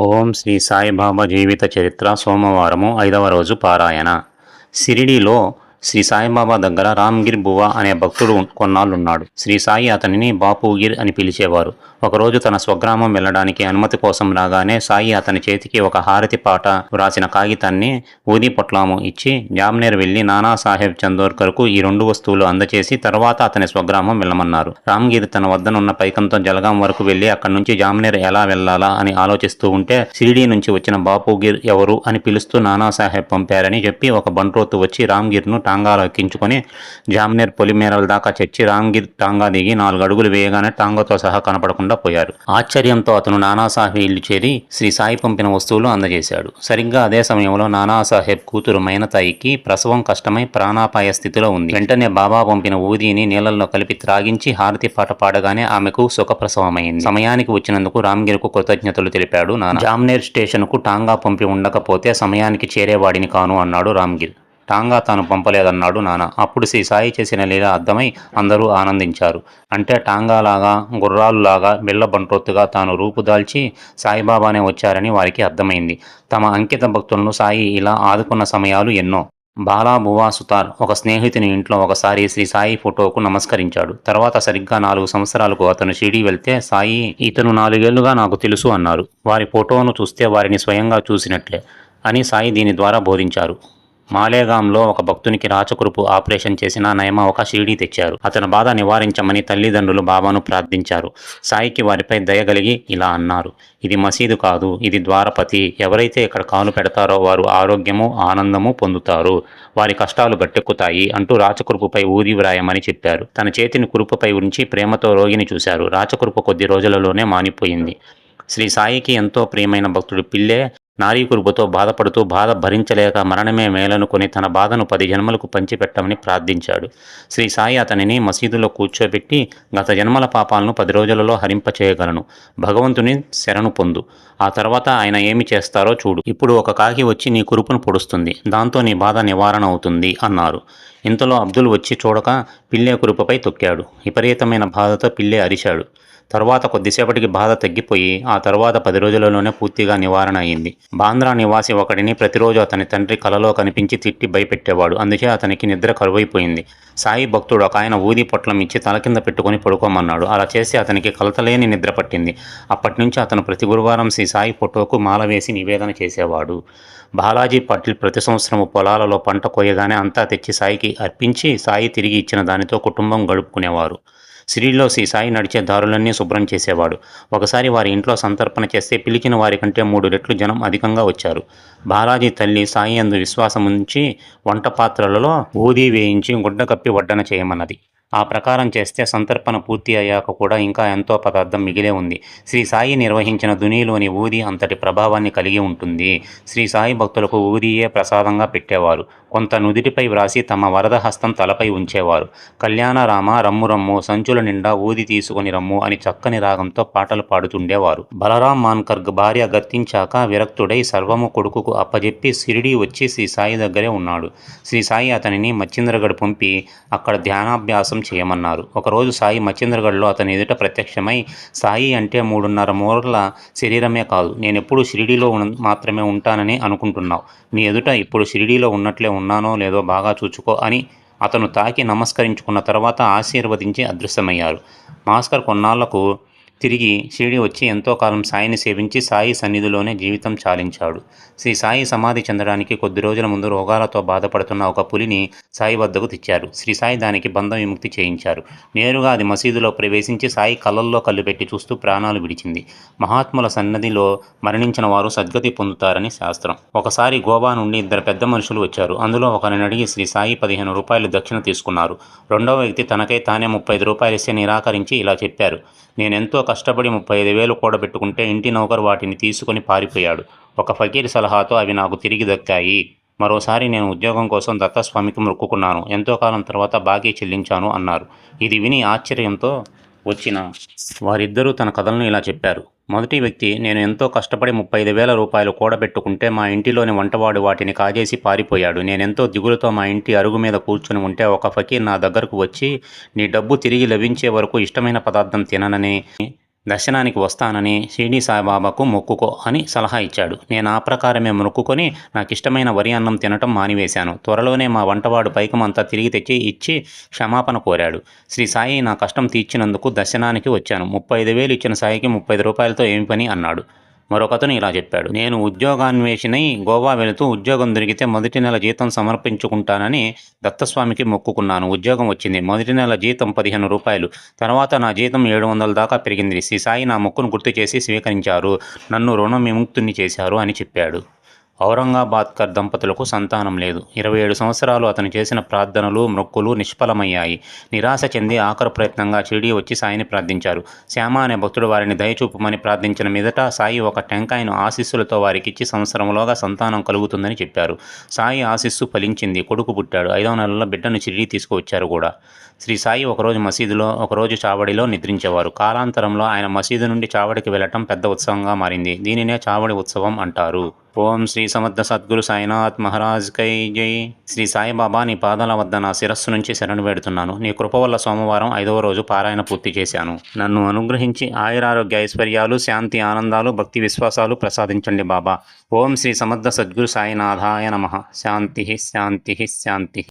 ఓం శ్రీ సాయిబాబా జీవిత చరిత్ర సోమవారము ఐదవ రోజు పారాయణ. సిరిడిలో శ్రీ సాయిబాబా దగ్గర రామ్గిర్ బువా అనే భక్తుడు కొన్నాళ్ళున్నాడు. శ్రీ సాయి అతనిని బాపుగిర్ అని పిలిచేవారు. ఒకరోజు తన స్వగ్రామం వెళ్ళడానికి అనుమతి కోసం రాగానే సాయి అతని చేతికి ఒక హారతి పాట వ్రాసిన కాగితాన్ని ఊది పొట్లాము ఇచ్చి జామ్నేర్ వెళ్ళి నానాసాహెబ్ చందోర్కర్కు ఈ రెండు వస్తువులు అందచేసి తర్వాత అతని స్వగ్రామం వెళ్ళమన్నారు. రామ్గిర్ తన వద్దనున్న పైకంతో జలగాం వరకు వెళ్ళి అక్కడి నుంచి జామ్నేర్ ఎలా వెళ్ళాలా అని ఆలోచిస్తూ ఉంటే షిరిడీ నుంచి వచ్చిన బాపుగిర్ ఎవరు? అని పిలుస్తూ నానాసాహెబ్ పంపారని చెప్పి ఒక బంట్రోతు వచ్చి రామ్గిర్ను టాంగాలో ఎక్కించుకొని జామ్నేర్ పొలిమేరల దాకా చచ్చి రామ్గిర్ టాంగా దిగి నాలుగు అడుగులు వేయగానే టాంగాతో సహా కనపడకుండా పోయారు. ఆశ్చర్యంతో అతను నానాసాహెబ్ ఇల్లు చేరి శ్రీ సాయి పంపిన వస్తువులు అందజేశాడు. సరిగ్గా అదే సమయంలో నానాసాహెబ్ కూతురు మైనతాయికి ప్రసవం కష్టమై ప్రాణాపాయ స్థితిలో ఉంది. వెంటనే బాబా పంపిన ఊదిని నీళ్ళల్లో కలిపి త్రాగించి హారతి పాట పాడగానే ఆమెకు సుఖప్రసవమైంది సమయానికి వచ్చినందుకు రామ్గిరికు కృతజ్ఞతలు తెలిపాడు నానా. జామ్నేర్ స్టేషన్కు టాంగా పంపి ఉండకపోతే సమయానికి చేరేవాడిని కాను అన్నాడు రామ్గిర్ టాంగా తాను పంపలేదన్నాడు నాన్న అప్పుడు శ్రీ సాయి చేసిన లీల అర్థమై అందరూ ఆనందించారు. అంటే టాంగాలాగా గుర్రాలులాగా బిళ్ళబంట్రొత్తుగా తాను రూపుదాల్చి సాయిబాబానే వచ్చారని వారికి అర్థమైంది. తమ అంకిత భక్తులను సాయి ఇలా ఆదుకున్న సమయాలు ఎన్నో. బాలా బువా సుతార్ ఒక స్నేహితుని ఇంట్లో ఒకసారి శ్రీ సాయి ఫోటోకు నమస్కరించాడు. తర్వాత సరిగ్గా నాలుగు సంవత్సరాలకు అతను షిరిడి వెళ్తే సాయి ఇతను నాలుగేళ్ళుగా నాకు తెలుసు అన్నారు. వారి ఫోటోను చూస్తే వారిని స్వయంగా చూసినట్లే అని సాయి దీని ద్వారా బోధించారు. మాలేగాంలో ఒక భక్తునికి రాచకురుపు ఆపరేషన్ చేసిన నయమ ఒక షీడీ తెచ్చారు. అతని బాధ నివారించమని తల్లిదండ్రులు బాబాను ప్రార్థించారు. సాయికి వారిపై దయగలిగి ఇలా అన్నారు. ఇది మసీదు కాదు ఇది ద్వారపతి. ఎవరైతే ఇక్కడ కాలు పెడతారో వారు ఆరోగ్యము ఆనందము పొందుతారు. వారి కష్టాలు గట్టెక్కుతాయి అంటూ రాచకురుపుపై ఊది వ్రాయమని చెప్పారు. తన చేతిని కురుపుపై ఉంచి ప్రేమతో రోగిని చూశారు. రాచకురుపు కొద్ది రోజులలోనే మానిపోయింది. శ్రీ సాయికి ఎంతో ప్రియమైన భక్తుడు పిల్లే నారీ కురుపుతో బాధపడుతూ బాధ భరించలేక మరణమే మేలనుకొని తన బాధను పది జన్మలకు పంచిపెట్టమని ప్రార్థించాడు. శ్రీ సాయి అతనిని మసీదులో కూర్చోబెట్టి గత జన్మల పాపాలను పది రోజులలో హరింపచేయగలను. భగవంతుని శరణు పొందు. ఆ తర్వాత ఆయన ఏమి చేస్తారో చూడు. ఇప్పుడు ఒక కాకి వచ్చి నీ కురుపును పొడుస్తుంది. దాంతో నీ బాధ నివారణ అవుతుంది అన్నారు. ఇంతలో అబ్దుల్ వచ్చి చూడక పిల్లే కురుపుపై తొక్కాడు. విపరీతమైన బాధతో పిల్లే అరిశాడు తర్వాత కొద్దిసేపటికి బాధ తగ్గిపోయి ఆ తర్వాత పది రోజులలోనే పూర్తిగా నివారణ అయింది. బాంద్రా నివాసి ఒకడిని ప్రతిరోజు అతని తండ్రి కలలో కనిపించి తిట్టి భయపెట్టేవాడు. అందుకే అతనికి నిద్ర కరువైపోయింది. సాయి భక్తుడు ఒక ఆయన ఊది పొట్లం ఇచ్చి తల కింద పెట్టుకొని పడుకోమన్నాడు. అలా చేసి అతనికి కలతలేని నిద్ర పట్టింది. అప్పటి నుంచి అతను ప్రతి గురువారం శ్రీ సాయి ఫోటోకు మాల వేసి నివేదన చేసేవాడు. బాలాజీ పాటిల్ ప్రతి సంవత్సరం పొలాలలో పంట కోయగానే అంతా తెచ్చి సాయికి అర్పించి సాయి తిరిగి ఇచ్చిన దానితో కుటుంబం గడుపుకునేవారు. సిరిలో శ్రీ సాయి నడిచే దారులన్నీ శుభ్రం చేసేవాడు. ఒకసారి వారి ఇంట్లో సంతర్పణ చేస్తే పిలిచిన వారి కంటే మూడు రెట్లు జనం అధికంగా వచ్చారు. బాలాజీ తల్లి సాయి అందు విశ్వాసం ఉంచి వంట పాత్రలలో ఊది వేయించి గుడ్డ కప్పి వడ్డన చేయమన్నది. ఆ ప్రకారం చేస్తే సంతర్పణ పూర్తి అయ్యాక కూడా ఇంకా ఎంతో పదార్థం మిగిలే ఉంది. శ్రీ సాయి నిర్వహించిన దునిలోని ఊది అంతటి ప్రభావాన్ని కలిగి ఉంటుంది. శ్రీ సాయి భక్తులకు ఊదియే ప్రసాదంగా పెట్టేవారు. కొంత నుదిటిపై వ్రాసి తమ వరద హస్తం తలపై ఉంచేవారు. కళ్యాణరామ రమ్ము రమ్ము సంచుల నిండా ఊది తీసుకొని రమ్ము అని చక్కని రాగంతో పాటలు పాడుతుండేవారు. బలరాం మాన్కర్గ్ భార్య గర్తించాక విరక్తుడై సర్వము కొడుకుకు అప్పజెప్పి సిరిడి వచ్చి శ్రీ సాయి దగ్గరే ఉన్నాడు. శ్రీ సాయి అతనిని మచ్చింద్రగఢ్ పంపి అక్కడ ధ్యానాభ్యాసం చేయమన్నారు. ఒకరోజు సాయి మచ్చేంద్రగఢ్లో అతని ఎదుట ప్రత్యక్షమై సాయి అంటే మూడున్నర మూరల శరీరమే కాదు. నేను ఎప్పుడు షిరిడీలో మాత్రమే ఉంటానని అనుకుంటున్నావు. నీ ఎదుట ఇప్పుడు షిరిడీలో ఉన్నట్లే ఉన్నానో లేదో బాగా చూచుకో అని అతను తాకి నమస్కరించుకున్న తర్వాత ఆశీర్వదించి అదృశ్యమయ్యారు. మాస్కర్ కొన్నాళ్ళకు తిరిగి షిరిడి వచ్చి ఎంతో కాలం సాయిని సేవించి సాయి సన్నిధిలోనే జీవితం చాలించాడు. శ్రీ సాయి సమాధి చెందడానికి కొద్ది రోజుల ముందు రోగాలతో బాధపడుతున్న ఒక పులిని సాయి వద్దకు తెచ్చారు. శ్రీ సాయి దానికి బంధం విముక్తి చేయించారు. నేరుగా అది మసీదులో ప్రవేశించి సాయి కళ్ళల్లో కళ్ళు పెట్టి చూస్తూ ప్రాణాలు విడిచింది. మహాత్ముల సన్నదిలో మరణించిన వారు సద్గతి పొందుతారని శాస్త్రం. ఒకసారి గోవా నుండి ఇద్దరు పెద్ద మనుషులు వచ్చారు. అందులో ఒకరిని అడిగి శ్రీ సాయి పదిహేను రూపాయలు దక్షిణ తీసుకున్నారు. రెండవ వ్యక్తి తనకై తానే ముప్పై రూపాయలు ఇస్తే నిరాకరించి ఇలా చెప్పారు. నేనెంతో కష్టపడి ముప్పై ఐదు వేలు కూడబెట్టుకుంటే ఇంటి నౌకరు వాటిని తీసుకొని పారిపోయాడు. ఒక ఫకీర్ సలహాతో అవి నాకు తిరిగి దక్కాయి. మరోసారి నేను ఉద్యోగం కోసం దత్తస్వామికి మొక్కుకున్నాను. ఎంతో కాలం తర్వాత బాకీ చెల్లించాను అన్నారు. ఇది విని ఆశ్చర్యంతో వచ్చిన వారిద్దరూ తన కథలను ఇలా చెప్పారు. మొదటి వ్యక్తి నేను ఎంతో కష్టపడి ముప్పై ఐదు వేల రూపాయలు కూడబెట్టుకుంటే మా ఇంటిలోని వంటవాడు వాటిని కాజేసి పారిపోయాడు. నేనెంతో దిగులుతో మా ఇంటి అరుగు మీద కూర్చుని ఉంటే ఒక ఫకీర్ నా దగ్గరకు వచ్చి నీ డబ్బు తిరిగి లభించే వరకు ఇష్టమైన పదార్థం తిననని దర్శనానికి వస్తానని షిరిడి సాయిబాబాకు మొక్కుకో అని సలహా ఇచ్చాడు. నేను ఆ ప్రకారమే మొక్కుకొని నాకు ఇష్టమైన వరి అన్నం తినటం మానివేశాను. త్వరలోనే మా వంటవాడు పైకమంతా తిరిగి తెచ్చి ఇచ్చి క్షమాపణ కోరాడు. శ్రీ సాయి నా కష్టం తీర్చినందుకు దర్శనానికి వచ్చాను. ముప్పై ఐదు వేలు ఇచ్చిన సాయికి ముప్పై ఐదు రూపాయలతో ఏమి పని? అన్నాడు. మరొకతను ఇలా చెప్పాడు. నేను ఉద్యోగాన్వేషణై గోవా వెళుతూ ఉద్యోగం దొరికితే మొదటి నెల జీతం సమర్పించుకుంటానని దత్తస్వామికి మొక్కుకున్నాను. ఉద్యోగం వచ్చింది. మొదటి నెల జీతం పదిహేను రూపాయలు. తర్వాత నా జీతం ఏడు వందల దాకా పెరిగింది. శ్రీ సాయి నా మొక్కును గుర్తు చేసి స్వీకరించారు. నన్ను రుణ విముక్తుని చేశారు అని చెప్పాడు. ఔరంగాబాద్కర్ దంపతులకు సంతానం లేదు. ఇరవై ఏడు సంవత్సరాలు అతను చేసిన ప్రార్థనలు మొక్కులు నిష్ఫలమయ్యాయి. నిరాశ చెంది ఆఖరు ప్రయత్నంగా షిరిడి వచ్చి సాయిని ప్రార్థించారు. శ్యామ అనే భక్తుడు వారిని దయచూపమని ప్రార్థించిన మీదట సాయి ఒక టెంకాయను ఆశీస్సులతో వారికిచ్చి సంవత్సరంలోగా సంతానం కలుగుతుందని చెప్పారు. సాయి ఆశీస్సు ఫలించింది. కొడుకు పుట్టాడు. ఐదవ నెలలో బిడ్డను షిరిడి తీసుకువచ్చారు కూడా. శ్రీ సాయి ఒకరోజు మసీదులో ఒకరోజు చావడిలో నిద్రించేవారు. కాలాంతరంలో ఆయన మసీదు నుండి చావడికి వెళ్ళటం పెద్ద ఉత్సవంగా మారింది. దీనినే చావడి ఉత్సవం అంటారు. ఓం శ్రీ సమర్థ సద్గురు సాయినాథ్ మహారాజ్ కై జై. శ్రీ సాయిబాబా నీ పాదాల వద్ద నా శిరస్సు నుంచి శరణు పెడుతున్నాను నీ కృప వల్ల సోమవారం ఐదవ రోజు పారాయణ పూర్తి చేశాను. నన్ను అనుగ్రహించి ఆయురారోగ్య ఐశ్వర్యాలు శాంతి ఆనందాలు భక్తి విశ్వాసాలు ప్రసాదించండి బాబా. ఓం శ్రీ సమర్థ సద్గురు సాయినాథాయ నమ. శాంతి శాంతి శాంతి.